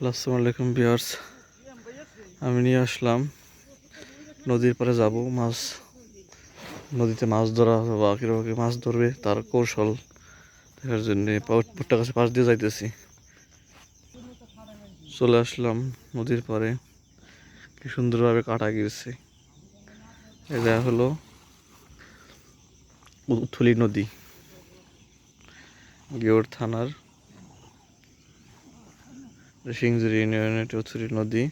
আসসালামু আলাইকুম বিয়ার্স আমি নিয়ে আসলাম। নদীর পাড়ে যাব, মাছ, নদীতে মাছ ধরা বা কীভাবে মাছ ধরবে, তার কৌশল দেখার জন্যে ভুট্টা গাছের পাশ দিয়ে যাইতেছি। চলে আসলাম নদীর পাড়ে। কি সুন্দরভাবে কাটা গিয়েছে এটা হলো উথুলি নদী। গেওর থানার সিংজুরি ইউনিয়নের চৌচুরি নদী।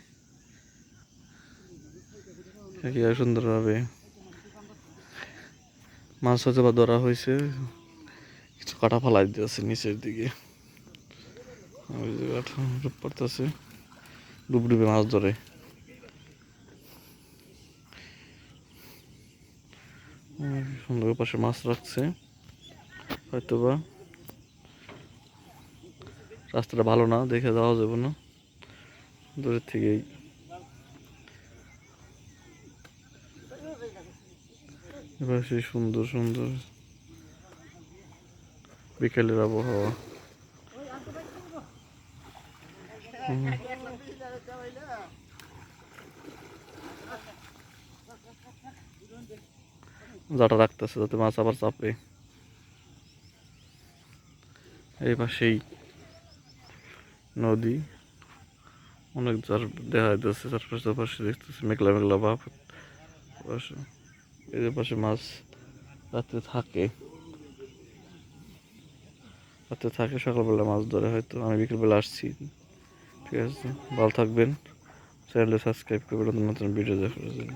সুন্দরভাবে মাছ হয়তো বা ধরা হয়েছে। কিছু কাটা ফালাই দিয়েছে নিচের দিকে। পড়তেছে। ডুব ডুবে মাছ ধরে। সুন্দর পাশে মাছ রাখছে। হয়তো বা রাস্তাটা ভালো না, দেখে যাওয়া যাবে না। দূরের থেকেই। এবার সেই সুন্দর সুন্দর বিকেলের আবহাওয়া। জাটা রাখতেছে যাতে মাছ আবার চাপে এই পাশেই। নদী। অনেক যার দেখা যাচ্ছে চারপাশে চারপাশে দেখতেছি মেঘলা মেঘলা ভাব এদের পাশে মাছ রাত্রে থাকে। রাত্রে থাকে, সকালবেলা মাছ ধরে, হয়তো আমি বিকেলবেলা আসছি। ঠিক আছে, ভালো থাকবেন। চ্যানেলটা সাবস্ক্রাইব করবেন, নতুন ভিডিও দেখার জন্য।